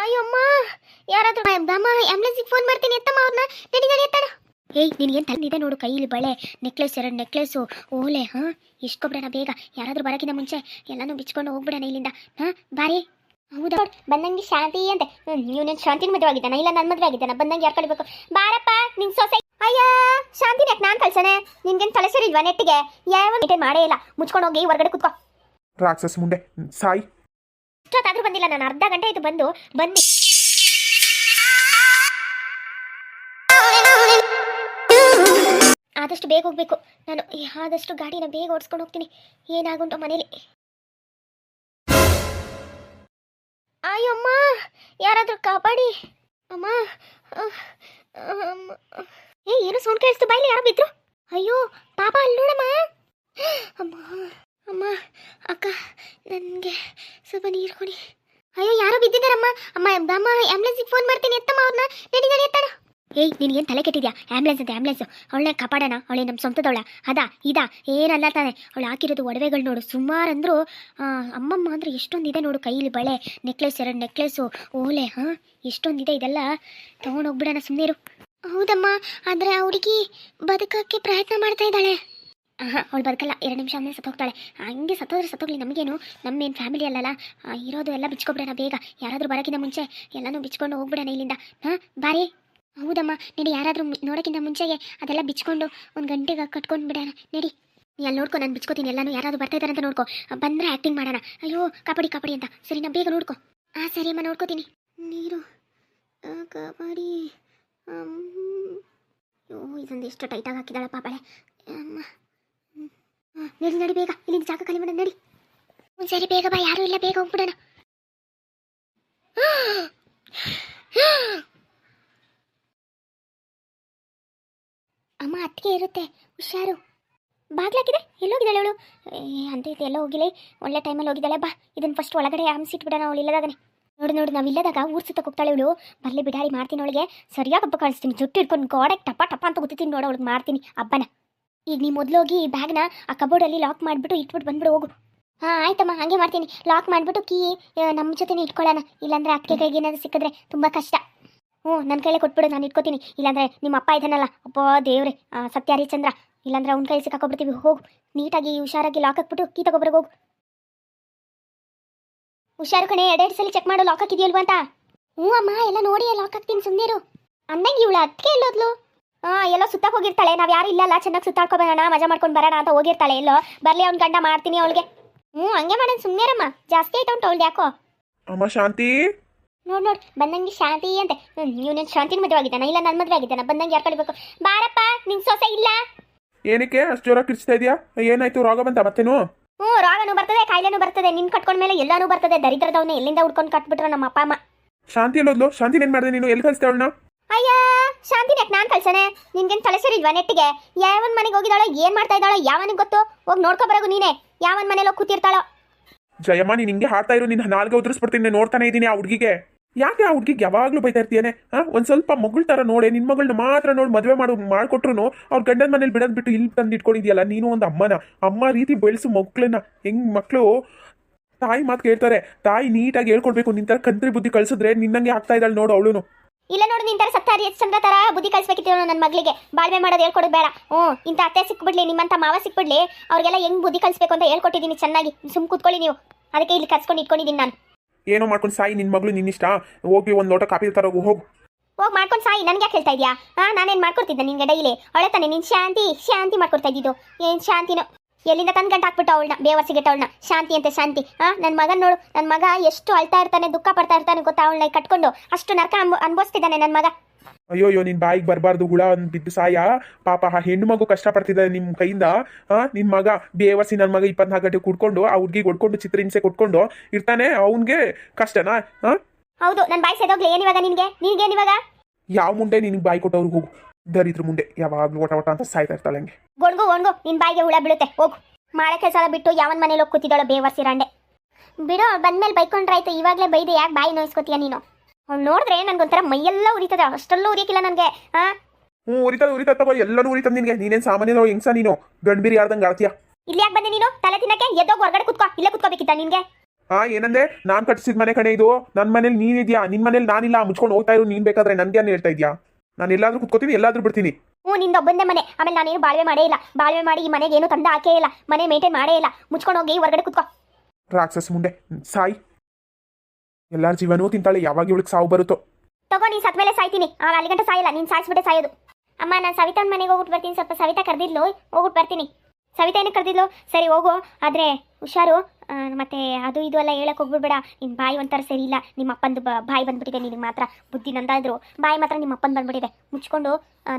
ಅಯ್ಯಮ್ಮ, ಯಾರಾದ್ರೂ ಆಂಬುಲೆನ್ಸಿಗೆ ಫೋನ್ ಮಾಡ್ತೀನಿ, ಎತ್ತಮ್ಮ ಅವ್ರನ್ನ ನಡಿ ಏಯ್ ತಂದಿದೆ ನೋಡು ಕೈಯಲ್ಲಿ ಬಳೆ ನೆಕ್ಲೆಸ್ ಎರಡು ನೆಕ್ಲೆಸ್ಸು ಓಲೆ, ಹಾಂ? ಇಸ್ಕೊಬಿಡೋಣ ಬೇಗ. ಯಾರಾದ್ರೂ ಬರೋಕ್ಕಿಂತ ಮುಂಚೆ ಎಲ್ಲನೂ ಬಿಚ್ಕೊಂಡು ಹೋಗ್ಬಿಡೋಣ ಇಲ್ಲಿಂದ. ಹಾಂ, ಬಾರಿ. ಹೌದಾ? ಬಂದಂಗೆ ಶಾಂತಿ ಅಂತ. ಹ್ಞೂ ನೀನು ಶಾಂತಿನ ಮದುವೆ ಆಗಿದ್ದಾನ? ಇಲ್ಲ ನನ್ನ ಮದುವೆ ಆಗಿದ್ದಾನ? ಬಂದಂಗೆ ಯಾರು ಕಳಿಬೇಕು? ಬಾರಪ್ಪ, ನಿನ್ ಸೊಸೆ ಅಯ್ಯ ಶಾಂತಿ ನೆಟ್ ನಾನು ಕಳ್ಸನೆ ನಿನ್ಗೇನು ತಲೆ ಇಲ್ವಾ ನೆಟ್ಟಿಗೆ? ಯಾವ ಮೀಟೇ ಮಾಡೇ ಇಲ್ಲ. ಮುಚ್ಕೊಂಡು ಹೋಗಿ ಹೊರಗಡೆ ಕುತ್ಕೋ. ರಾಕ್ಷಸ ಮುಂಡೆ, ಸಾಯಿ. ಇಷ್ಟೊತ್ತಾದ್ರೂ ಬಂದಿಲ್ಲ, ನಾನು ಅರ್ಧ ಗಂಟೆ ಆಯ್ತು ಬಂದು, ಬನ್ನಿ. ಆದಷ್ಟು ಬೇಗ ಹೋಗ್ಬೇಕು. ನಾನು ಆದಷ್ಟು ಗಾಡಿನ ಬೇಗ ಓಡಿಸ್ಕೊಂಡು ಹೋಗ್ತೀನಿ. ಏನಾಗುಂಟು ಮನೇಲಿ? ಅಯ್ಯಮ್ಮ ಯಾರಾದ್ರೂ ಕಾಪಾಡಿ. ಅಮ್ಮ. ಏ, ಏನು ಸೌಂಡ್ ಕೇಳಿಸ್ತು? ಬಾಯ್ಲಿ ಯಾರು ಬಿದ್ರು? ಅಯ್ಯೋ, ಪಾಪ, ಅಲ್ಲಿ ನೋಡಮ್ಮ. ಅಮ್ಮ. ಅಮ್ಮ, ಅಕ್ಕ, ನನಗೆ ಸ್ವಲ್ಪ ನೀರು ಕೊಡಿ. ಅಯ್ಯೋ, ಯಾರೋ ಬಿದ್ದಿದ್ದಾರಮ್ಮ. ಅಮ್ಮ ಅಮ್ಮ ಆಂಬುಲೆನ್ಸಿಗೆ ಫೋನ್ ಮಾಡ್ತೀನಿ. ಎತ್ತಮ್ಮ ಅವ್ರನ್ನ ನಡಿ ನಡಿ ಎತ್ತಾರ ಏಯ್ ನಿನಗೇನು ತಲೆ ಕೆಟ್ಟಿದ್ಯಾ? ಆಂಬುಲೆನ್ಸ್ ಅಂತ ಆಂಬುಲೆನ್ಸ್ ಅವಳನ್ನ ಕಾಪಾಡೋಣ. ಅವಳೆ ನಮ್ಮ ಸ್ವಂತದವಳ. ಅದ, ಇದಾ. ಏನಲ್ಲ ತಾನೆ. ಅವಳು ಹಾಕಿರೋದು ಒಡವೆಗಳು ನೋಡು. ಸುಮಾರು ಅಂದ್ರು ಅಮ್ಮಮ್ಮ ಅಂದ್ರೆ ಎಷ್ಟೊಂದಿದೆ ನೋಡು ಕೈಯಲ್ಲಿ ಬಳೆ ನೆಕ್ಲೆಸ್ ಎರಡು ನೆಕ್ಲೆಸ್ಸು ಓಲೆ, ಹಾಂ? ಎಷ್ಟೊಂದಿದೆ ಇದೆಲ್ಲ. ತೊಗೊಂಡೋಗ್ಬಿಡೋಣ ಸುಮ್ಮನೆ ಇರು. ಹೌದಮ್ಮ. ಆದರೆ ಆ ಹುಡುಗಿ ಬದುಕಕ್ಕೆ ಪ್ರಯತ್ನ ಮಾಡ್ತಾ ಇದ್ದಾಳೆ. ಹಾಂ ಅವಳು ಬದುಕಲ್ಲ, ಎರಡು ನಿಮಿಷ ಅಂದರೆ ಸತ್ತೋಗ್ತಾಳೆ ಹಂಗೆ ಸತ್ತೋದ್ರೆ ಸತ್ತೋಗ್ಲಿ ನಮಗೇನು? ನಮ್ಮೇನು ಫ್ಯಾಮಿಲಿ ಅಲ್ಲಲ್ಲ? ಇರೋದು ಎಲ್ಲ ಬಿಚ್ಕೊಬಿಡೋಣ ಬೇಗ. ಯಾರಾದರೂ ಬರೋಕ್ಕಿಂತ ಮುಂಚೆ ಎಲ್ಲನೂ ಬಿಚ್ಕೊಂಡು ಹೋಗ್ಬಿಡೋಣ ಇಲ್ಲಿಂದ. ಹಾಂ, ಬಾರಿ. ಹೌದಮ್ಮ, ನಡಿ, ಯಾರಾದರೂ ನೋಡೋಕ್ಕಿಂತ ಮುಂಚೆಗೆ ಅದೆಲ್ಲ ಬಿಚ್ಕೊಂಡು ಒಂದು ಗಂಟೆಗೆ ಕಟ್ಕೊಂಡು ಬಿಡೋಣ. ನಡಿ. ಅಲ್ಲಿ ನೋಡ್ಕೊ, ನಾನು ಬಿಚ್ಕೋತೀನಿ. ಎಲ್ಲನೂ ಯಾರಾದರೂ ಬರ್ತಾ ಇದ್ದಾರೆ ಅಂತ ನೋಡ್ಕೊ. ಬಂದರೆ ಆ್ಯಕ್ಟಿಂಗ್ ಮಾಡೋಣ. ಅಯ್ಯೋ, ಕಾಪಾಡಿ ಕಾಪಾಡಿ ಅಂತ. ಸರಿ, ನಾ ಬೇಗ ನೋಡ್ಕೊ. ಹಾಂ ಸರಿ ಅಮ್ಮ, ನೋಡ್ಕೋತೀನಿ. ನೀರು. ಕಾಪಾಡಿ. ಅಯ್ಯೋ, ಇದೊಂದು ಎಷ್ಟು ಟೈಟಾಗಿ ಹಾಕಿದಾಳೆ ಪಾಪಳೆ ಅಮ್ಮ. ನಡಿ ನಡಿ, ಬೇಗ. ಇಲ್ಲಿ ಜಾಗ ಖಾಲಿ ಮಾಡೋಣ, ನಡಿ. ಸರಿ ಬೇಗ ಬಾ, ಯಾರು ಇಲ್ಲ, ಬೇಗ ಹೋಗ್ಬಿಡೋಣ. ಅಮ್ಮ, ಅತ್ತಿಗೆ ಇರುತ್ತೆ. ಹುಷಾರು. ಬಾಗ್ಲಾಕಿದೆ ಎಲ್ಲೋಗಿದ್ದಾಳೆ ಅವಳು? ಅಂತ ಇದು ಎಲ್ಲ ಹೋಗಿಲ್ಲ. ಒಳ್ಳೆ ಟೈಮಲ್ಲಿ ಹೋಗಿದ್ದಾಳೆ. ಬಾ ಇದನ್ನ ಫಸ್ಟ್ ಒಳಗಡೆ ಆಮ್ಸಿಟ್ಬಿಡೋಣ ಅವಳು ಇಲ್ಲದಾಗನೆ ನೋಡು ನೋಡು, ನಾವು ಇಲ್ಲದಾಗ ಊರ್ ಸುತ್ತಕ್ಕೆ ಹೋಗ್ತಾಳೆ ಇವಳು. ಬರಲಿ ಬಿಡಾಳಿ, ಮಾಡ್ತೀನಿ ಅವಳಿಗೆ. ಸರಿಯಾಗಿ ಹಬ್ಬ ಕಳಿಸ್ತೀನಿ ಜುಟ್ಟು ಹಿಡ್ಕೊಂಡು ಗೋಡೆಗೆ ಟಪ ಟಪ ಅಂತ ಗೊತ್ತಿದ್ದೀನಿ ನೋಡು ಅವಳಿಗೆ, ಮಾಡ್ತೀನಿ. ಹಬ್ಬನ. ಈಗ ನೀ ಮೊದಲು ಹೋಗಿ ಈ ಬ್ಯಾಗ್ನ ಆ ಕಬೋರ್ಡಲ್ಲಿ ಲಾಕ್ ಮಾಡಿಬಿಟ್ಟು ಇಟ್ಬಿಟ್ಟು ಬಂದ್ಬಿಡು, ಹೋಗು. ಹಾಂ, ಆಯ್ತಮ್ಮ, ಹಾಗೆ ಮಾಡ್ತೀನಿ. ಲಾಕ್ ಮಾಡಿಬಿಟ್ಟು ಕೀ ನಮ್ಮ ಜೊತೆನೇ ಇಟ್ಕೊಳ್ಳೋಣ. ಇಲ್ಲಾಂದ್ರೆ ಅತ್ತಿಗೆ ಕೈಗೆ ಏನಾದ್ರು ಸಿಕ್ಕಿದ್ರೆ ತುಂಬ ಕಷ್ಟ. ಹ್ಞೂ ನನ್ನ ಕೈಲೇ ಕೊಟ್ಬಿಡು, ನಾನು ಇಟ್ಕೋತೀನಿ. ಇಲ್ಲಾಂದ್ರೆ ನಿಮ್ಮ ಅಪ್ಪ ಇದ್ದಾನಲ್ಲ ಅಪ್ಪ ದೇವ್ರೆ ಸತ್ಯ ಹರಿಚಂದ್ರ ಇಲ್ಲಾಂದ್ರೆ ಅವ್ನ ಕೈ ಸಿಕ್ಕಾಕೊಬಿಡ್ತೀವಿ, ಹೋಗು. ನೀಟಾಗಿ, ಹುಷಾರಾಗಿ ಲಾಕ್ ಹಾಕ್ಬಿಟ್ಟು ಕೀ ತಗೊಬರ್ಗೆ ಹೋಗು. ಹುಷಾರು ಕಣೆ, ಎರಡೆರಡು ಸಲ ಚೆಕ್ ಮಾಡು ಲಾಕ್ ಹಾಕಿದೆಯಲ್ವಾ ಅಂತ? ಹ್ಞೂ ಅಮ್ಮ, ಎಲ್ಲ ನೋಡಿ ಲಾಕ್ ಹಾಕ್ತೀನಿ ಸುಮ್ಮನೆ ಅಂದಂಗೆ ಇವಳು ಅದಕ್ಕೆ ಎಲ್ಲೋದ್ಲು. ಎಲ್ಲೋ ಸುತ್ತಕ್ಕೆ ಹೋಗಿರ್ತಾಳೆ. ನಾವು ಯಾರು ಇಲ್ಲಲ್ಲ ಚೆನ್ನಾಗಿ ಸುತ್ತಾಡ್ಕೊ ಬರೋಣ ಮಜಾ ಮಾಡ್ಕೊಂಡು ಬರೋಣ ಅಂತ ಹೋಗಿರ್ತಾಳೆ ಎಲ್ಲೋ. ಬರಲಿ ಅವ್ನ ಗಂಡ ಮಾಡ್ತೀನಿ ಅವಳಿಗೆ. ಹ್ಞೂ ಹಂಗೆ ಮಾಡೋಣ ಸುಮ್ಮನೆರಮ್ಮ ಜಾಸ್ತಿ ಆಯ್ತು ಉಂಟು ಅವಳ್ದು ಯಾಕೋ? ಅಮ್ಮ ಶಾಂತಿ? ನೋಡ್ ನೋಡ್ ಬಂದಂಗೆ ಶಾಂತಿ ಅಂತ. ಹ್ಮ್ ಇವನು ಶಾಂತಿನ ಮದುವೆ ಆಗಿದ್ದಾನ? ಇಲ್ಲ ನನ್ನ ಮದುವೆ ಆಗಿದ್ದಾನ? ಬಂದಂಗೆ ಯಾರು ಕಳಿಬೇಕು? ಬಾರಪ್ಪ ನಿನ್ ಸೊಸೆ ಇಲ್ಲ. ಏನಕ್ಕೆ? ಅಷ್ಟು ಜೋರ ಕಿರ್ಚ್ತಾ ಇದೆಯಾ? ಏನಾಯ್ತು? ರೋಗ ಬಂತ ಮತ್ತೇನು? ಹ್ಞೂ ರೋಗನೂ ಬರ್ತದೆ ಕಾಯಿಲೆನೂ ಬರ್ತದೆ. ನಿನ್ ಕಟ್ಕೊಂಡ ಮೇಲೆ ಎಲ್ಲಾನು ಬರ್ತದೆ. ದರಿದ್ರದವನ್ನ ಎಲ್ಲಿಂದ ಹುಡ್ಕೊಂಡು ಕಟ್ಬಿಟ್ರ ನಮ್ಮ ಅಪ್ಪ ಅಮ್ಮ. ಶಾಂತಿ ಎಲ್ಲೋದ್ಲು ಶಾಂತಿ ಏನ್ ಮಾಡಿದೆ ನೀನು? ಎಲ್ಲಿ ಕಳಿಸ್ತಾ ಅವಳನ್ನ? ಅಯ್ಯ, ಶಾಂತಿ ನೆಟ್ ನಾನು ಕಳ್ಸನೆ. ನಿನ್ಗೇನು ತಲೆ ನೆಟ್ಟಿಗೆ? ಯಾವನ್ ಮನೆಗೆ ಹೋಗಿದಾಳೋ ಏನ್ ಮಾಡ್ತಾ ಇದ್ದಾಳೋ, ಯಾವನಿಗೆ ಗೊತ್ತು? ಹೋಗಿ ನೋಡ್ಕೊ ಬರೋಗು ನೀನೆ. ಯಾವನ್ ಮನೇಲಿ ಕೂತಿರ್ತಾಳೋ. ಜಯಮ್ಮ, ನೀನು ಹಿಂಗೆ ಹಾಡ್ತಾ ಇರೋ ನಿನ್ನ ನಾಲ್ಗೆ ಉದುರಿಸ್ಬಿಡ್ತೀನಿ ನೋಡ್ತಾನೆ ಇದ್ದೀನಿ ಆ ಹುಡುಗಿಗೆ. ಯಾಕೆ ಆ ಹುಡುಗಿಗೆ ಯಾವಾಗಲೂ ಬೈತಾ ಇರ್ತೀಯನೆ? ಒಂದ್ ಸ್ವಲ್ಪ ಮಗಳ ತರ ನೋಡೆ ನಿನ್ನ ಮಗಳನ್ನ ಮಾತ್ರ ನೋಡಿ ಮದುವೆ ಮಾಡು ಮಾಡ್ಕೊಟ್ರು ಅವ್ರ ಗಂಡನ ಮನೇಲಿ ಬಿಡದ್ ಬಿಟ್ಟು ಇಲ್ಲಿ ತಂದು ಇಟ್ಕೊಂಡಿದ್ಯಲ್ಲ ನೀನು ಒಂದು ಅಮ್ಮನ. ಅಮ್ಮ ರೀತಿ ಬೆಳೆಸು ಮಕ್ಕಳನ್ನ ಹೆಂಗ್ ಮಕ್ಕಳು ತಾಯಿ ಮಾತು ಕೇಳ್ತಾರೆ. ತಾಯಿ ನೀಟಾಗಿ ಹೇಳ್ಕೊಡ್ಬೇಕು, ನಿನ್ ಥರ ಕಂತ್ರಿ ಬುದ್ಧಿ ಕಳ್ಸಿದ್ರೆ ನಿನ್ನಂಗೆ ಆಗ್ತಾ ಇದ್ದಾಳೆ ನೋಡು ಅವಳು ಇಲ್ಲ ನೋಡು ನಿನ್ ತರ ಸತ್ತ ಹರಿಯ ಚಂದ್ರ ತರ ಬುದ್ಧಿ ಕಲಿಸ್ಬೇಕಿತ್ತು ನನ್ನ ಮಗಳಿಗೆ. ಬಾಳ್ವೆ ಮಾಡೋದು ಹೇಳ್ಕೊಡೋದು ಬೇಡ. ಹ್ಞೂ ಇಂಥ ಅತ್ತೆ ಸಿಕ್ಬಿಡ್ಲಿ ನಿಮ್ಮಂತ ಮಾವ ಸಿಕ್ಬಿಡ್ಲಿ ಅವ್ರಿಗೆಲ್ಲ ಹೆಂಗ್ ಬುದ್ಧಿ ಕಲಿಸ್ಬೇಕು ಅಂತ ಹೇಳ್ಕೊಟ್ಟಿದ್ದೀನಿ ಚೆನ್ನಾಗಿ. ಸುಮ್ ಕೂತ್ಕೊಳ್ಳಿ ನೀವು. ಅದಕ್ಕೆ ಇಲ್ಲಿ ಕರ್ಸ್ಕೊಂಡು ಇಟ್ಕೊಂಡಿದ್ದೀನಿ ನಾನು. ಏನೋ ಮಾಡ್ಕೊಂಡು ಸಾಯಿ ನಿನ್ನ ಮಗಳು ನಿನ್ನಿಷ್ಟ ಹೋಗಿ ಒಂದು ಲೋಟ ಕಾಫಿ ತರೋಗು ಹೋಗು. ಹೋಗಿ ಮಾಡ್ಕೊಂಡು ಸಾಯಿ ನನ್ಗೆ ಯಾಕೆ ಹೇಳ್ತಾ ಇದೆಯಾ? ಹಾಂ ನಾನೇನು ಮಾಡ್ಕೊಡ್ತಿದ್ದೆ ನಿನ್ಗೆ ಡೈಲಿ? ಅವಳೆ ತಾನೆ ನಿನ್ ಶಾಂತಿ ಶಾಂತಿ ಮಾಡ್ಕೊಡ್ತಾ ಇದ್ದಿದ್ದು. ಏನು ಶಾಂತಿನೋ? ಎಲ್ಲಿಂದ ತಂದು ಗಂಟು ಹಾಕ್ಬಿಟ್ಟು ಅವಳನ್ನ ಬೇವರ್ಸಿಗೆ ಅವಳನ್ನ? ಶಾಂತಿ ಅಂತೆ ಶಾಂತಿ. ಆ ನನ್ನ ಮಗನ ನೋಡು ನನ್ನ ಮಗ ಎಷ್ಟು ಅಳ್ತಾ ಇರ್ತಾನೆ ದುಃಖ ಪಡ್ತಾ ಇರ್ತಾನೆ ಗೊತ್ತಾ ಅವಳನ್ನ ಕಟ್ಕೊಂಡು? ಅಷ್ಟು ನರಕ ಅನ್ಭ ಅನ್ಭವಿಸ್ತಿದ್ದಾನೆ ನನ್ನ ಮಗ. ಅಯ್ಯೋ ಅಯ್ಯೋ ನಿನ್ ಬಾಯಿಗೆ ಬರಬಾರ್ದು ಹುಳ ಅಂದ್ ಬಿದ್ದು ಸಾಯ. ಪಾಪ ಆ ಹೆಣ್ಣು ಮಗು ಕಷ್ಟಪಡ್ತಿದ್ದಾರೆ ನಿಮ್ಮ ಕೈಯಿಂದ. ಆ ನಿನ್ ಮಗ ಬೇವರ್ಸಿ ನನ್ನ ಮಗ ಇಪ್ಪತ್ನಾಲ್ಕು ಗಂಟೆ ಕುಡ್ಕೊಂಡು ಆ ಹುಡ್ಗಿಗೆ ಹೊಡ್ಕೊಂಡು ಚಿತ್ರಹಿಂಸೆ ಕೊಟ್ಕೊಂಡು ಇರ್ತಾನೆ ಅವನ್ಗೆ ಕಷ್ಟನಾ? ಹೌದು ನನ್ನ ಬಾಯಿ ಸೇದೋಗ್ಲಿ ಏನಿವಾಗ ನಿನಗೆ? ನಿನಗೇನಿವಾಗ ಯಾವ ಮುಂಡೆ ನಿನಗೆ ಬಾಯಿ ಕೊಟ್ಟವ್ರಿಗೆ ಹೋಗು. ದರಿದ್ರ ಮುಂದೆ ಯಾವಾಗ್ಲೂ ಓಟ ಓಟ ಅಂತ ಸಾಯ್ತಾ ಇರ್ತಾಳೆ ಹಂಗೆ. ಗೊಣ್ಗು ಒಣ್ಗು ನಿನ್ ಬಾಯಿಗೆ ಹುಳ ಬೀಳುತ್ತೆ ಹೋಗು. ಮಾಡೋ ಕೆಲಸ ಬಿಟ್ಟು ಯಾವನ್ ಮನೇಲಿ ಹೋಗಿ ಕೂತಿದ್ದಾಳೆ ಬೇವರ್ಸಿ ಬಿಡೋ ಬಿಡು ಬಂದ್ಮೇಲೆ ಬೈಕೊಂಡ್ರಾಯ್ತು ಇವಾಗಲೇ ಬೈದೆ ಯಾಕೆ ಬಾಯಿ ನೋಯಿಸ್ಕೋತೀಯ ನೀನು? ಅವ್ಳು ನೋಡಿದ್ರೆ ನನ್ಗೊಂಥರ ಮೈಯೆಲ್ಲ ಉರಿತದೆ ಅಷ್ಟೆಲ್ಲ ಉರಿಯಕ್ಕಿಲ್ಲ ನನಗೆ ಹಾ ಹ್ಞೂ ಉರಿತದ ಉರಿತದ ತಗೋ ಎಲ್ಲನೂ ಉರಿತದ ನಿನಗೆ. ನೀನೇನು ಸಾಮಾನ್ಯ ಹೆಂಗ್ಸ ನೀನು. ಗಂಡ್ಬೀರಿ ಆಡ್ದಂಗೆ ಆಡ್ತೀಯ. ಇಲ್ಲಿ ಯಾಕೆ ಬಂದೆ ನೀನು? ತಲೆ ತಿನ್ನಕ್ಕೆ ಎದ್ದೋಗಿ ಹೊರಗಡೆ ಕುತ್ಕೋ ಇಲ್ಲೇ ಕುತ್ಕೋಬೇಕಿತ್ತ ನಿನಗೆ? ಹಾ ಏನಂದೆ? ನಾನ್ ಕಟ್ಟಿಸಿದ ಮನೆ ಕಡೆ ಇದು. ನನ್ನ ಮನೇಲಿ ನೀನಿದ್ಯಾ ನಿನ್ ಮನೇಲಿ ನಾನಿಲ್ಲ. ಮುಚ್ಕೊಂಡು ಹೋಗ್ತಾ ಇರೋ ನೀನ್ ಬೇಕಾದ್ರೆ ನನ್ಗೆ ಏನ್ ಹೇಳ್ತಾ ಇದ್ಯಾ? ನಾನು ಎಲ್ಲಾದ್ರೂ ಕುತ್ಕೋತೀನಿ ಎಲ್ಲಾದ್ರೂ ಬಿಡ್ತೀನಿ. ಹ್ಞೂ ನಿಂದ ಒಬ್ಬಂದೇ ಮನೆ. ಆಮೇಲೆ ನಾನೇನು ಬಾಳ್ವೆ ಮಾಡೇ ಇಲ್ಲ. ಬಾಳ್ವೆ ಮಾಡಿ ಈ ಮನೆಗೆ ಏನು ತಂದ ಹಾಕೇ ಇಲ್ಲ. ಮನೆ ಮೇಂಟೈನ್ ಮಾಡೇ ಇಲ್ಲ. ಮುಚ್ಕೊಂಡು ಹೋಗಿ ಹೊರಗಡೆ ಕುತ್ಕೋ. ರಾಕ್ಷಸ ಮುಂದೆ ಸಾಯಿ. ಎಲ್ಲಾರ ಜೀವನೂ ತಿಂತಾಳೆ. ಯಾವಾಗ ಇವಳಿಗೆ ಸಾವು ಬರುತ್ತೋ? ತಗೋ ನೀನು ಸತ್ ಮೇಲೆ ಸಾಯ್ತೀನಿ. ಆ ಅಲ್ಲಿ ಗಂಟೆ ಸಾಯಲ್ಲ. ನೀನು ಸಾಯಿಸ್ಬಿಟ್ಟೆ ಸಾಯೋದು. ಅಮ್ಮ ನಾನು ಸವಿತಾನ ಮನೆಗೆ ಹೋಗ್ಬಿಟ್ಟು ಬರ್ತೀನಿ. ಸ್ವಲ್ಪ ಸವಿತಾ ಕರೆದಿದ್ಲು. ಹೋಗ್ಬಿಟ್ಟು ಬರ್ತೀನಿ. ಸವಿತಾ ಏನಕ್ಕೆ ಕರೆದಿದ್ಲು? ಸರಿ ಹೋಗು. ಆದರೆ ಹುಷಾರು. ಮತ್ತೆ ಅದು ಇದು ಎಲ್ಲ ಹೇಳಕ್ಕೆ ಹೋಗ್ಬಿಡ್ಬೇಡ. ನಿನ್ನ ಬಾಯಿ ಒಂಥರ ಸರಿ ಇಲ್ಲ. ನಿಮ್ಮ ಅಪ್ಪಂದು ಬಾಯಿ ಬಂದ್ಬಿಟ್ಟಿದೆ, ನಿನಗೆ ಮಾತ್ರ. ಬುದ್ಧಿ ನಂದಾದ್ರು. ಬಾಯಿ ಮಾತ್ರ ನಿಮ್ಮ ಅಪ್ಪನ ಬಂದ್ಬಿಟ್ಟಿದೆ. ಮುಚ್ಕೊಂಡು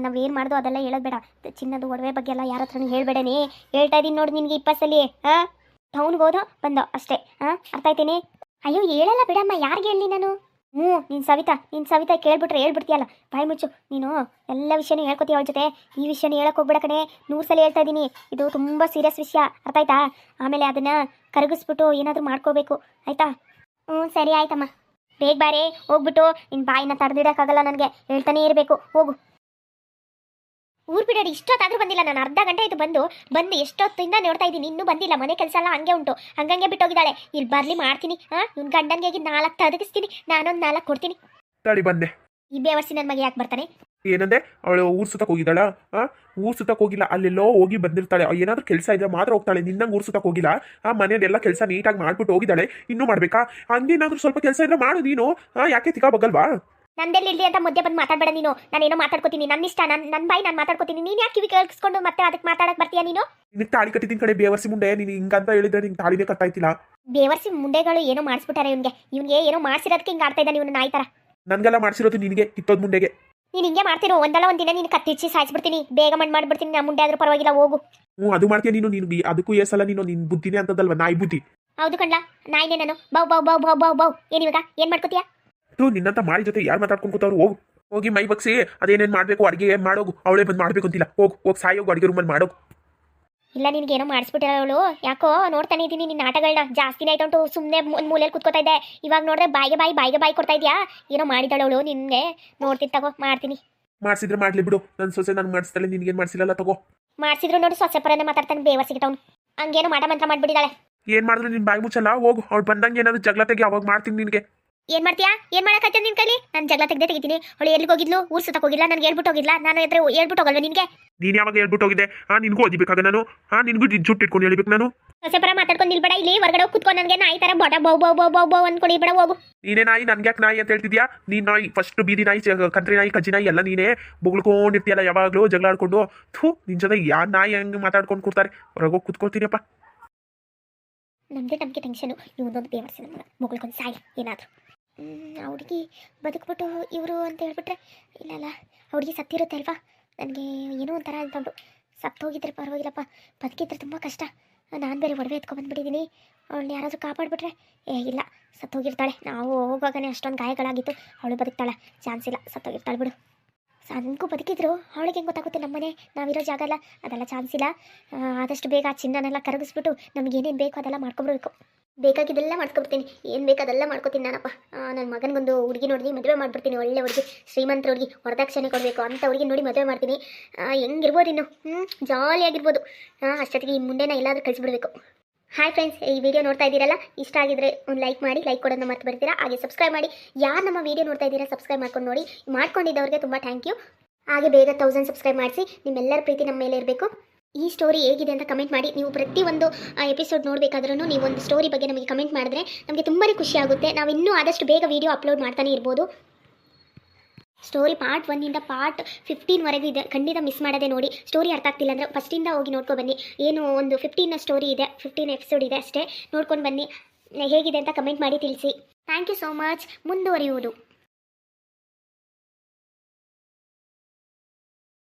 ನಾವು ಏನು ಮಾಡ್ದೋ ಅದೆಲ್ಲ ಹೇಳೋದು ಚಿನ್ನದ ಒಡವೆ ಬಗ್ಗೆ ಎಲ್ಲ ಯಾರ ಹತ್ರನೂ ಹೇಳ್ಬೇಡನೇ. ಹೇಳ್ತಾ ಇದ್ದೀನಿ ನೋಡಿ ನಿನಗೆ ಇಪ್ಪತ್ತಲ್ಲಿ ಹಾಂ ಟೌನ್ಗೆ ಹೋದೋ ಬಂದೋ ಅಷ್ಟೇ. ಹಾಂ ಅರ್ಥ ಆಯ್ತೀನಿ? ಅಯ್ಯೋ, ಹೇಳಲ್ಲ ಬಿಡಮ್ಮ. ಯಾರಿಗೆ ಹೇಳಿ ನಾನು? ಹ್ಞೂ, ನೀನು ಸವಿತಾ ನೀನು ಸವಿತಾ ಕೇಳ್ಬಿಟ್ರೆ ಹೇಳ್ಬಿಡ್ತೀಯಲ್ಲ. ಬಾಯಿ ಮುಚ್ಚು, ನೀನು ಎಲ್ಲ ವಿಷಯನೂ ಹೇಳ್ಕೊತೀಯ ಅವಳ ಜೊತೆ. ಈ ವಿಷಯನ ಹೇಳಕ್ ಹೋಗ್ಬೇಡ ಕಣೆ ನೂರು ಸಲ ಹೇಳ್ತಾ ಇದ್ದೀನಿ ಇದು ತುಂಬ ಸೀರಿಯಸ್ ವಿಷಯ ಅರ್ಥ ಆಯ್ತಾ ಆಮೇಲೆ ಅದನ್ನು ಕರಗಿಸ್ಬಿಟ್ಟು ಏನಾದರೂ ಮಾಡ್ಕೋಬೇಕು, ಆಯ್ತಾ? ಹ್ಞೂ, ಸರಿ, ಆಯ್ತಮ್ಮ. ಬೇಗ ಬಾರೇ, ಹೋಗ್ಬಿಟ್ಟು ನಿನ್ನ ಬಾಯಿನ ತಡೆದಿಡೋಕ್ಕಾಗಲ್ಲ ನನಗೆ, ಹೇಳ್ತಾನೆ ಇರಬೇಕು, ಹೋಗು. ಊರ್ ಬಿಡಾಡಿ ಇಷ್ಟೊತ್ತಾದ್ರೂ ಬಂದಿಲ್ಲ. ನಾನು ಅರ್ಧ ಗಂಟೆ ಆಯ್ತು ಬಂದು ಬಂದು ಎಷ್ಟೊತ್ತಿಂದ ನೋಡ್ತಾ ಇದ್ದೀನಿ. ಇನ್ನೂ ಬಂದಿಲ್ಲ. ಮನೆ ಕೆಲಸ ಎಲ್ಲ ಹಂಗೆ ಉಂಟು. ಹಂಗಂಗೆ ಬಿಟ್ಟೋಗಿದ್ದಾಳೆ. ಇಲ್ಲಿ ಬರ್ಲಿ ಮಾಡ್ತೀನಿ. ಹಾಂ ಇವ್ನ ಗಂಡನಿಗೆ ನಾಲ್ಕು ತದಗಿಸ್ತೀನಿ ನಾನೊಂದು ನಾಲ್ಕು ಕೊಡ್ತೀನಿ. ತಡಿ ಬಂದೆ. ಈ ಬೇವರ್ಸಿ ನನ್ನ ಮಗ ಯಾಕೆ ಬರ್ತಾನೆ? ಏನಂದೆ? ಅವಳು ಊರ್ ಸುತ್ತಕ್ ಹೋಗಿದ್ದಾಳ? ಆ ಊರ್ ಸುತ್ತಕ್ ಹೋಗಿಲ್ಲ. ಅಲ್ಲೆಲ್ಲೋ ಹೋಗಿ ಬಂದಿರ್ತಾಳೆ. ಏನಾದ್ರು ಏನಾದ್ರೂ ಕೆಲಸ ಇದ್ರೆ ಮಾತ್ರ ಹೋಗ್ತಾಳೆ. ನಿನ್ನಂಗೆ ಊರ್ ಸುತ್ತಕ್ ಹೋಗಿಲ್ಲ. ಆ ಮನೆಯಲ್ಲೆಲ್ಲ ಕೆಲಸ ನೀಟಾಗಿ ಮಾಡ್ಬಿಟ್ಟು ಹೋಗಿದ್ದಾಳೆ. ಇನ್ನೂ ಮಾಡ್ಬೇಕಾ? ಹಂಗೇನಾದ್ರೂ ಸ್ವಲ್ಪ ಕೆಲಸ ಇದ್ರೆ ಮಾಡು ನೀನು. ಯಾಕೆ ತಿಕ್ಕ ಬಗಲ್ವಾ ನಂದೆಲ್ಲಿ ಇಲ್ಲಿ ಅಂತ ಮಧ್ಯೆ ಬಂದು ಮಾತಾಡಬೇಡ ನೀನು. ನಾನೇನೋ ಮಾತಾಡ್ಕೋತೀನಿ. ನನ್ನ ಇಷ್ಟ ನನ್ನ ನನ್ನ ಬಾಯಿ ನಾನು ಮಾತಾಡ್ಕೋತೀನಿ. ನೀನು ಯಾಕೆ ಕಿವಿ ಕೇಳಿಸ್ಕೊಂಡು ಮತ್ತೆ ಅದಕ್ಕೆ ಮಾತಾಡಕ್ ಬರ್ತೀಯಾ ನೀನು? ನಿನಗೆ ತಾಳಿ ಕಟ್ಟಿದ್ದೀನಿ ಕಡೆ ಬೇವರ್ಸಿ ಮುಂಡೆ. ನೀನು ಹಿಂಗಂತ ಹೇಳಿದ್ರೆ ನಿಂಗೆ ತಾಳಿನೇ ಕಟ್ಟಾಯ್ತಿಲ್ಲ ಬೇವರ್ಸಿ ಮುಂಡೆಗಳು ಏನೋ ಮಾಡಿಸ್ಬಿಟ್ಟಾರೆ ಇವ್ನಿಗೆ. ಇವ್ನಿಗೆ ಏನೋ ಮಾಡಿಸಿರೋದಕ್ಕೆ ಹಿಂಗೆ ಆಡ್ತಾ ಇದ್ದಾನೆ ಇವನು ನಾಯಿ ಥರ ನನ್ಗೆಲ್ಲ ಮಾಡ್ಸಿರೋದು ನಿನಗೆ ಕಿತ್ತೋದ್ ಮುಂಡೆಗೆ. ನೀನು ಹಿಂಗೆ ಮಾಡ್ತಿರೋ ಒಂದಲ್ಲ ಒಂದಿನ ನೀನು ಕತ್ತಿಚ್ಚಿ ಸಾಯಿಸ್ಬಿಡ್ತೀನಿ. ಬೇಗ ಮಣ್ಣು ಮಾಡ್ಬಿಡ್ತೀನಿ. ನಾ ಮುಂಡೆ ಆದ್ರೂ ಪರವಾಗಿಲ್ಲ ಹೋಗು. ಹ್ಞೂ ಅದು ಮಾಡ್ತೀಯ ನೀನು. ನೀನು ಬಿ- ಅದಕ್ಕೂ ಏಸಲ್ಲ ನೀನು ನಿನ್ನ ಬುದ್ಧಿನೇ ಅಂತದಲ್ವ? ನಾಯಿ ಬುದ್ಧಿ. ಹೌದು ಕಣ್ಲ. ನಾಯಿನೇ ನಾನು. ಬೌ ಬೌ ಬೌ ಬೌ ಬೌ ಬೌ. ಏನಿವಾಗ ಏನು ಮಾಡ್ಕೋತೀಯ? ಥೂ ನಿನ್ನಂತ ಮಾಡಿ ಜೊತೆ ಯಾರು ಮಾತಾಡ್ಕೊಂಡು ಕೂತವ್ರು? ಹೋಗು. ಹೋಗಿ ಮೈ ಬಗ್ಸಿ ಅದೇನೇನು ಮಾಡಬೇಕು ಅಡುಗೆ ಮಾಡೋಗು? ಅವಳೇ ಬಂದು ಮಾಡಬೇಕು ಅಂತಿಲ್ಲ. ಹೋಗು ಹೋಗಿ ಸಾಯಿ ಹೋಗು ಅಡುಗೆ ರೂಮಲ್ಲಿ ಮಾಡೋಗು. ಇಲ್ಲ ನಿನಗೆ ಏನೋ ಅವಳು. ಯಾಕೋ ನೋಡ್ತಾನೆ ಇದ್ದೀನಿ ನಿನ್ನ ಆಟಗಳನ್ನ ಜಾಸ್ತಿನೇ ಆಯ್ತು ಉಂಟು ಸುಮ್ಮನೆ ಒಂದು ಮೂಲೆಯಲ್ಲಿ ಕುತ್ಕೋತಾ ಇದ್ದೆ. ಇವಾಗ ನೋಡಿದ್ರೆ ಬಾಯಿಗೆ ಬಾಯಿ ಬಾಯಿಗೆ ಬಾಯಿ ಕೊಡ್ತಾ ಇದೆಯಾ? ಏನೋ ಮಾಡಿದಳವಳು ನಿನ್ನೆ. ನೋಡ್ತೀನಿ ತಗೋ ಮಾಡ್ತೀನಿ. ಮಾಡಿಸಿದ್ರೆ ಮಾಡ್ಲಿ ಬಿಡು. ನನ್ನ ಸೊಸೆ ನಾನು ಮಾಡಿಸ್ತಾಳೆ ನಿನಗೇನು ಮಾಡಿಸಿಲ್ಲ ತಗೋ. ಮಾಡಿಸಿದ್ರು ನೋಡಿ ಸೊಸೆ ಪರನೇ ಮಾತಾಡ್ತಾನೆ ಬೇವರ್ ಸಿಗ್ತಾವ್ನು ಹಂಗೇನೋ ಮಾಟ ಮಂತ್ರ ಮಾಡ್ಬಿಟ್ಟಿದ್ದಾಳೆ ಏನು ಮಾಡಿದ್ರು ನಿನ್ನ ಬಾಯಿ ಮುಚ್ಚಲ್ಲ? ಹೋಗು ಅವ್ಳು ಬಂದಂಗೆ ಏನಾದ್ರು ಜಗಳ ತೆಗಿ ಅವಾಗ ಮಾಡ್ತೀನಿ ನಿನಗೆ. ಏನ್ ಮಾಡ್ತೀಯಾ? ಏನ್ ಮಾಡಕತ್ತೆ ನಿನ್ ಕೈಲಿ? ನಾನು ಜಗಳ ತೆಗ್ದೆ ತೆಗಿತೀನಿ. ಹೊಳೆ ಎಲ್ಲಿಗೆ ಹೋಗಿದ್ಲು? ಊರ್ ಸುತ್ತಕ್ ಹೋಗಿಲ್ಲ? ನನ್ಗೆ ಹೇಳ್ಬಿಟ್ಟು ಹೋಗಿಲ್ಲ ನಾನು ಎದ್ರೆ ಹೇಳ್ಬಿಟ್ಟು ಹೋಗಲ್ವ ನಿನ್ಗೆ? ನೀನ್ ಯಾವಾಗ ಹೇಳ್ಬಿಟ್ಟು ಹೋಗಿದೆ ಆ ನಿನ್ಗೂ ಓದಿಬೇಕಾಗ ನಾನು? ಆ ನಿನ್ಗೂ ಜುಟ್ಟು ಇಟ್ಕೊಂಡು ಹೇಳ್ಬೇಕು ನಾನು? ಸೊಸೆ ಪರ ಮಾತಾಡ್ಕೊಂಡು ನಿಲ್ಬೇಡ. ಇಲ್ಲಿ ಹೊರಗಡೆ ಹೋಗಿ ಕುತ್ಕೊಂಡು ನನಗೆ ನಾಯಿ ತರ ಬಡ ಬೋ ಬೋ ಬೋ ಬೋ ಬೌ ಅನ್ಕೊಂಡು ಇಲ್ಬೇಡ ಹೋಗು. ನೀನೇ ನಾಯಿ? ನನ್ಗೆ ಯಾಕೆ ನಾಯಿ ಅಂತ ಹೇಳ್ತಿದ್ಯಾ? ನೀನ್ ನಾಯಿ ಫಸ್ಟ್ ಬೀದಿ ನಾಯಿ ಚ- ಕಂತ್ರಿ ನಾಯಿ ಕಜ್ಜಿ ನಾಯಿ ಎಲ್ಲ ನೀನೇ ಬೊಗಳ್ಕೊಂಡಿರ್ತೀಯಲ್ಲ ಯಾವಾಗಲೂ ಜಗಳ ಆಡ್ಕೊಂಡು ಥೂ ನಿನ್ ಜೊತೆ ಯಾ ನಾಯಿ ಹಂಗೆ ಮಾತಾಡ್ಕೊಂಡು ಕೂರ್ತಾರೆ? ಹೊರಗೋಗಿ ಕೂತ್ಕೊಳ್ತೀನಪ್ಪ ನಮ್ದೇ ನಮಗೆ ಟೆನ್ಷನು ಇವನೊಂದು ಬೇವರ್ಸಿ ನಮ್ಮ ಮಗಳ್ಕೊಂಡು ಸಾಯಿ ಏನಾದರೂ. ಆ ಹುಡುಗಿ ಬದುಕ್ಬಿಟ್ಟು ಇವರು ಅಂತ ಹೇಳ್ಬಿಟ್ರೆ, ಇಲ್ಲಲ್ಲ, ಆ ಹುಡುಗಿ ಸತ್ತಿರುತ್ತೆ ಅಲ್ವಾ? ನನಗೆ ಏನೋ ಒಂಥರ ಅಂತಂದು ಸತ್ತು ಸತ್ತೋಗಿದ್ರೆ ಪರವಾಗಿಲ್ಲಪ್ಪ, ಬದುಕಿದ್ರೆ ತುಂಬ ಕಷ್ಟ. ನಾನು ಬೇರೆ ಒಡವೆ ಎತ್ಕೊಬಂದ್ಬಿಟ್ಟಿದ್ದೀನಿ ಅವಳನ್ನ ಯಾರಾದರೂ ಕಾಪಾಡಿಬಿಟ್ರೆ, ಏ, ಇಲ್ಲ, ಸತ್ತೋಗಿರ್ತಾಳೆ. ನಾವು ಹೋಗುವಾಗಲೇ ಅಷ್ಟೊಂದು ಗಾಯಗಳಾಗಿತ್ತು, ಅವಳು ಬದುಕ್ತಾಳೆ. ಚಾನ್ಸ್ ಇಲ್ಲ, ಸತ್ತೋಗಿರ್ತಾಳೆ ಬಿಡು. ನನಗೂ ಬದುಕಿದ್ರು, ಅವಳಿಗೆ ಹೆಂಗೆ ಗೊತ್ತಾಗುತ್ತೆ ನಮ್ಮನೆ ನಾವಿರೋ ಜಾಗ ಅಲ್ಲ, ಅದೆಲ್ಲ ಚಾನ್ಸ್ ಇಲ್ಲ. ಆದಷ್ಟು ಬೇಗ ಆ ಚಿನ್ನನೆಲ್ಲ ಕರಗಿಸ್ಬಿಟ್ಟು ನಮಗೇನೇನು ಬೇಕೋ ಅದೆಲ್ಲ ಮಾಡ್ಕೊಬಿಡ್ಬೇಕು ಬೇಕಾಗಿದ್ದೆಲ್ಲ ಮಾಡ್ಕೊಬಿಡ್ತೀನಿ ಏನು ಬೇಕು ಅದೆಲ್ಲ ಮಾಡ್ಕೊತೀನಿ ನಾನಪ್ಪ. ನನ್ನ ಮಗನಿಗೊಂದು ಹುಡುಗಿ ನೋಡಿ ಮದುವೆ ಮಾಡಿಬಿಡ್ತೀನಿ, ಒಳ್ಳೆ ಹುಡುಗಿ, ಶ್ರೀಮಂತರ ಹುಡುಗಿ ವರದಕ್ಷಿಣೆ ಕೊಡಬೇಕು ಅಂತ ಹುಡುಗಿ ನೋಡಿ ಮದುವೆ ಮಾಡ್ತೀನಿ. ಹೆಂಗಿರ್ಬೋದು ಇನ್ನು? ಹ್ಞೂ ಜಾಲಿಯಾಗಿರ್ಬೋದು. ಹಾಂ ಅಷ್ಟೊತ್ತಿಗೆ ಈ ಮುಂದೆನ ಎಲ್ಲಾದರೂ ಕಳಿಸ್ಬಿಡ್ಬೇಕು. ಹಾಯ್ ಫ್ರೆಂಡ್ಸ್ ಈ ವಿಡಿಯೋ ನೋಡ್ತಾ ಇದ್ದೀರಲ್ಲ? ಇಷ್ಟ ಆಗಿದ್ರೆ ಒಂದು ಲೈಕ್ ಮಾಡಿ ಲೈಕ್ ಕೊಡೋದನ್ನ ಮರ್ತು ಬರ್ತೀರಾ ಹಾಗೆ ಸಬ್ಸ್ಕ್ರೈಬ್ ಮಾಡಿ. ಯಾರು ನಮ್ಮ ವಿಡಿಯೋ ನೋಡ್ತಾ ಇದ್ದೀರಾ ಸಬ್ಸ್ಕ್ರೈಬ್ ಮಾಡ್ಕೊಂಡು ನೋಡಿ. ಮಾಡ್ಕೊಂಡಿದ್ದವ್ರಿಗೆ ತುಂಬ ಥ್ಯಾಂಕ್ ಯು ಹಾಗೆ ಬೇಗ ತೌಸಂಡ್ ಸಬ್ಸ್ಕ್ರೈಬ್ ಮಾಡಿಸಿ, ನಿಮ್ಮೆಲ್ಲರ ಪ್ರೀತಿ ನಮ್ಮ ಮೇಲೆ ಇರಬೇಕು. ಈ ಸ್ಟೋರಿ ಹೇಗಿದೆ ಅಂತ ಕಮೆಂಟ್ ಮಾಡಿ. ನೀವು ಪ್ರತಿಯೊಂದು ಎಪಿಸೋಡ್ ನೋಡಬೇಕಾದ್ರೂ ನೀವು ಒಂದು ಸ್ಟೋರಿ ಬಗ್ಗೆ ನಮಗೆ ಕಮೆಂಟ್ ಮಾಡಿದ್ರೆ ನಮಗೆ ತುಂಬಾ ಖುಷಿ ಆಗುತ್ತೆ. ನಾವು ಇನ್ನೂ ಆದಷ್ಟು ಬೇಗ ವೀಡಿಯೋ ಅಪ್ಲೋಡ್ ಮಾಡ್ತಾನೆ ಇರ್ಬೋದು. ಸ್ಟೋರಿ ಪಾರ್ಟ್ ಒನ್ನಿಂದ ಪಾರ್ಟ್ ಫಿಫ್ಟೀನ್ವರೆಗೂ ಇದೆ. ಖಂಡಿತ ಮಿಸ್ ಮಾಡದೆ ನೋಡಿ. ಸ್ಟೋರಿ ಅರ್ಥ ಆಗ್ತಿಲ್ಲ ಅಂದರೆ ಫಸ್ಟಿಂದ ಹೋಗಿ ನೋಡ್ಕೊಂಡು ಬನ್ನಿ. ಏನು ಒಂದು ಫಿಫ್ಟೀನ್ ಸ್ಟೋರಿ ಇದೆ. ಫಿಫ್ಟೀನ್ ಎಪಿಸೋಡ್ ಇದೆ ಅಷ್ಟೇ. ನೋಡ್ಕೊಂಡು ಬನ್ನಿ. ಹೇಗಿದೆ ಅಂತ ಕಮೆಂಟ್ ಮಾಡಿ ತಿಳಿಸಿ. ಥ್ಯಾಂಕ್ ಯು ಸೋ ಮಚ್ ಮುಂದುವರಿಯುವುದು.